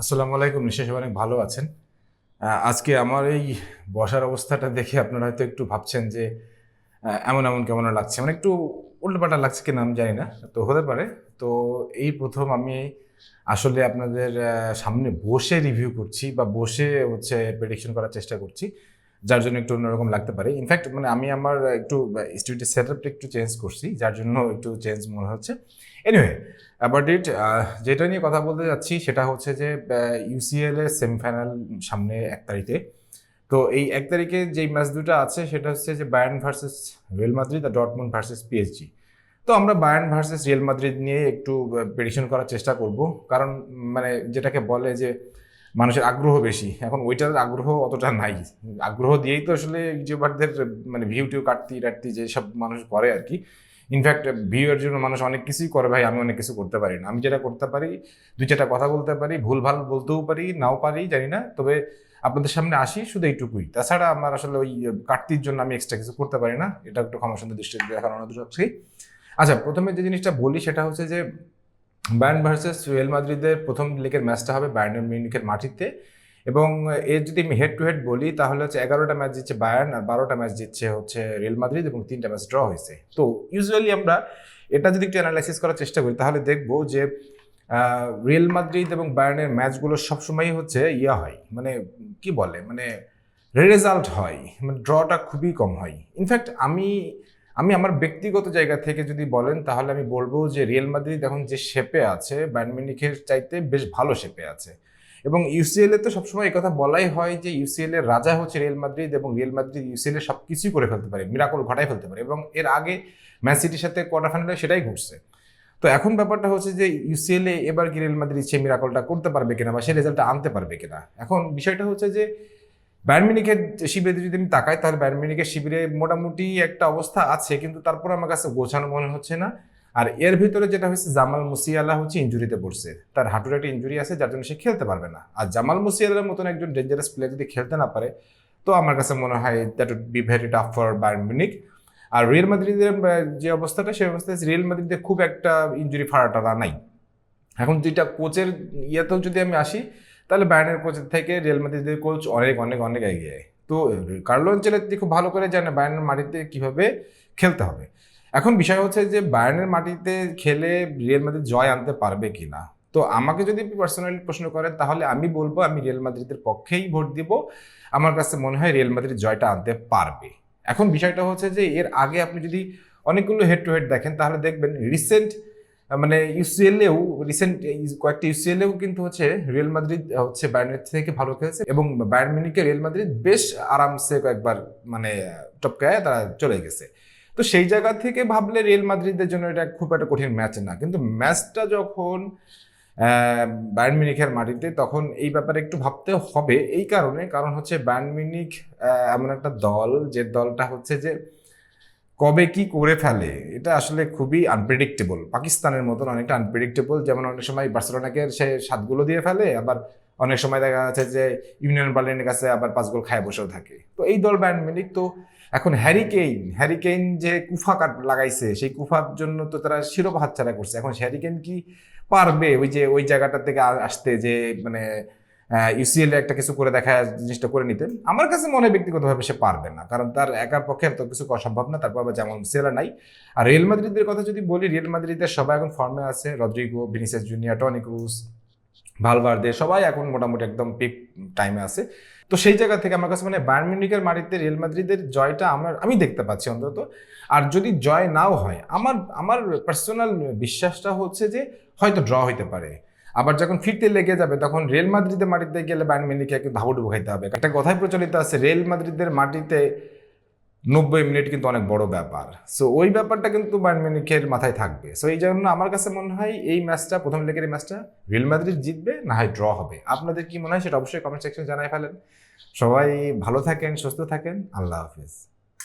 আসসালামু আলাইকুম, নিশেষ অনেক ভালো আছেন। আজকে আমার এই বসার অবস্থাটা দেখে আপনারা হয়তো একটু ভাবছেন যে এমন এমন কেমন লাগছে? মানে একটু উল্টোপাল্টা লাগছে কিনা আমি জানি না, তো হতে পারে। তো এই প্রথম আমি আসলে আপনাদের সামনে বসে রিভিউ করছি বা বসে হচ্ছে প্রেডিকশন করার চেষ্টা করছি। যার জন্য একটু অন্যরকম লাগতে পারে। ইনফ্যাক্ট মানে আমি আমার একটু স্টুডিও সেট আপটা একটু চেঞ্জ করছি, যার জন্য একটু চেঞ্জ মনে হচ্ছে। এনিওয়ে অ্যাবাউট ইট যেটা নিয়ে কথা বলতে যাচ্ছি সেটা হচ্ছে যে ইউসিএল এর সেমিফাইনাল সামনে এক তারিখে। তো এই এক তারিখে যেই ম্যাচ দুটো আছে, সেটা হচ্ছে যে বায়ার্ন ভার্সেস রিয়েল মাদ্রিদ আর ডটমুন্ড ভার্সেস পিএসজি তো আমরা বায়ার্ন ভার্সেস রিয়েল মাদ্রিদ নিয়ে একটু প্রেডিকশন করার চেষ্টা করব। কারণ মানে যেটাকে বলে যে মানুষের আগ্রহ বেশি। এখন ওইটার আগ্রহ অতটা নাই। আগ্রহ দিয়েই তো আসলে ইউটিউবারদের মানে ভিউ টিউ কাটতি, টাটতি যেসব মানুষ করে আর কি। ইনফ্যাক্ট ভিউয়ের জন্য মানুষ অনেক কিছুই করে ভাই, আমি অনেক কিছু করতে পারি না। আমি যেটা করতে পারি, দুই চারটা কথা বলতে পারি ভুল ভালো বলতেও পারি, নাও পারি, জানি না। তবে আপনাদের সামনে আসি শুধু এইটুকুই। তাছাড়া আমার আসলে ওই কাটতির জন্য আমি এক্সট্রা কিছু করতে পারি না। এটা একটু ক্ষমা সুন্দর দৃষ্টিতে দেখার অনুরোধ রাখছি। আচ্ছা প্রথমে যে জিনিসটা বলি সেটা হচ্ছে যে বায়ার্ন ভার্সেস রিয়েল মাদ্রিদের প্রথম লেগের ম্যাচটা হবে বায়ার্ন মিউনিকের মাটিতে। এবং এর যদি আমি হেড টু হেড বলি, তাহলে হচ্ছে এগারোটা ম্যাচ জিতছে বায়ার্ন আর বারোটা ম্যাচ জিতছে হচ্ছে রিয়েল মাদ্রিদ এবং তিনটা ম্যাচ ড্র হয়েছে। তো ইউজুয়ালি আমরা এটা যদি একটু অ্যানালাইসিস করার চেষ্টা করি, তাহলে দেখব যে রিয়েল মাদ্রিদ এবং বায়ার্নের ম্যাচগুলো সবসময়ই হচ্ছে ইয়া হয়। মানে কি বলে? মানে রেজাল্ট হয়। মানে ড্রটা খুবই কম হয়। ইনফ্যাক্ট আমি আমি আমার ব্যক্তিগত জায়গা থেকে যদি বলেন, তাহলে আমি বলব যে রিয়েল মাদ্রিদ এখন যে শেপে আছে, বায়ার্ন মিউনিখের চাইতে বেশ ভালো শেপে আছে। এবং ইউসিএল এ তো সবসময় কথা বলাই হয় যে ইউসিএল এর রাজা হচ্ছে রিয়েল মাদ্রিদ এবং রিয়েল মাদ্রিদ ইউসিএল সব কিছুই করে ফেলতে পারে, মিরাকল ঘটাই ফেলতে পারে এবং এর আগে ম্যান সিটির সাথে কোয়ার্টার ফাইনালে সেটাই ঘটছে। তো এখন ব্যাপারটা হচ্ছে যে ইউসিএল এ এবার কি রিয়েল মাদ্রিদ সেই মিরাকলটা করতে পারবে কিনা বা সেই রেজাল্টটা আনতে পারবে কিনা? এখন বিষয়টা হচ্ছে যে বায়ার্ন মিউনিখের শিবিরে যদি আমি তাকাই, তাহলে বায়ার্ন মিউনিখের শিবিরে মোটামুটি একটা অবস্থা আছে, কিন্তু তারপর আমার কাছে গোছানো মনে হচ্ছে না। আর এর ভিতরে যেটা হচ্ছে জামাল মুসিয়ালা হচ্ছে ইঞ্জুরিতে পড়ছে। তার হাঁটুর একটা ইঞ্জুরি আছে, যার জন্য সে খেলতে পারবে না। আর জামাল মুসিয়ালার মতন একজন ডেঞ্জারাস প্লেয়ার যদি খেলতে না পারে, তো আমার কাছে মনে হয় that would be very tough for Bayern R Real মাদ্রিদের যে অবস্থাটা, সেই অবস্থায় রিয়েল মাদ্রিদের খুব একটা ইঞ্জুরি ফাড়াটা নাই। এখন যেটা কোচের ইয়েতেও যদি আমি আসি তাহলে বায়ার্নের কোচের থেকে রিয়েল মাদ্রিদের কোচ অনেক অনেক অনেক এগিয়ে। তো, কার্লো অঞ্চলের খুব ভালো করে জানে বায়ার্নের মাটিতে কীভাবে খেলতে হবে। এখন বিষয় হচ্ছে যে বায়ার্নের মাটিতে খেলে রিয়েল মাদ্রিদ জয় আনতে পারবে কিনা? তো আমাকে যদি পার্সোনালি প্রশ্ন করেন, তাহলে আমি বলব আমি রিয়েল মাদ্রিদের পক্ষেই ভোট দিব। আমার কাছে মনে হয় রিয়েল মাদ্রিদ জয়টা আনতে পারবে। এখন বিষয়টা হচ্ছে যে এর আগে আপনি যদি অনেকগুলো হেড টু হেড দেখেন, তাহলে দেখবেন রিসেন্ট মানে ইউসিএলেও রিসেন্ট কয়েকটি ইউসিএলেও কিন্তু হচ্ছে রিয়েল মাদ্রিদ হচ্ছে বায়ার্নের থেকে ভালো খেলেছে এবং বায়ার্ন মিউনিকে রিয়েল মাদ্রিদ বেশ আরামসে কয়েকবার মানে টপকায় তারা চলে গেছে। তো সেই জায়গা থেকে ভাবলে রিয়েল মাদ্রিদের জন্য এটা খুব একটা কঠিন ম্যাচ না। কিন্তু ম্যাচটা যখন বায়ার্ন মিউনিখের মাটিতে তখন এই ব্যাপারে একটু ভাবতে হবে। এই কারণে, কারণ হচ্ছে বায়ার্ন মিউনিক এমন একটা দল যে দলটা হচ্ছে যে কবে কি করে ফেলে, এটা আসলে খুবই আনপ্রেডিক্টেবল পাকিস্তানের মতন অনেকটা আনপ্রেডিক্টেবল যেমন অনেক সময় বার্সেলোনাকে সে সাত গোলও দিয়ে ফেলে, আবার অনেক সময় দেখা যাচ্ছে যে ইউনিয়ন বার্লিনের কাছে আবার পাঁচ গোল খায় বসেও থাকে। তো এই দল ব্যান্ড মিলিক তো এখন হ্যারি কেইন হ্যারি কেইন যে কুফা কাট লাগাইছে, সেই কুফার জন্য তো তারা শিরোপা হাতছাড়া করছে। এখন হ্যারি কেইন কি পারবে ওই যে ওই জায়গাটা থেকে আসতে যে মানে ইউসিএল একটা কিছু করে দেখা জিনিসটা করে নিতে আমার কাছে মনে ব্যক্তিগতভাবে সে পারবে না, কারণ তার একার পক্ষে এত কিছু করা সম্ভব না, তারপর আবার যেমন সেলা নাই। আর রিয়েল মাদ্রিদের কথা যদি বলি রিয়েল মাদ্রিদের সবাই এখন ফর্মে আছে Rodrygo Vinicius Junior Toni Kroos Valverde সবাই এখন মোটামুটি একদম পিক টাইমে আছে। তো সেই জায়গা থেকে আমার কাছে মানে বায়ার্ন মিউনিকের মাটিতে রিয়েল মাদ্রিদের জয়টা আমার, আমি দেখতে পাচ্ছি অন্তত। আর যদি জয় নাও হয়, আমার আমার পার্সোনাল বিশ্বাসটা হচ্ছে যে হয়তো ড্র হইতে পারে। আবার যখন ফিরতে লেগে যাবে, তখন রেল মাদ্রিদের মাটিতে গেলে বায়ার্ন মিউনিকে একটু ধাবুডুবু খাইতে হবে। একটা কথাই প্রচলিত আছে, রেল মাদ্রিদের মাটিতে নব্বই মিনিট কিন্তু অনেক বড় ব্যাপার। সো ওই ব্যাপারটা কিন্তু বায়ার্ন মিউনিখের মাথায় থাকবে। সো এই জন্য আমার কাছে মনে হয় এই ম্যাচটা, প্রথম লেগের এই ম্যাচটা রিয়েল মাদ্রিদ জিতবে, না হয় ড্র হবে। আপনাদের কি মনে হয় সেটা অবশ্যই কমেন্ট সেকশনে জানাই ফেলেন। সবাই ভালো থাকেন, সুস্থ থাকেন। আল্লাহ হাফিজ।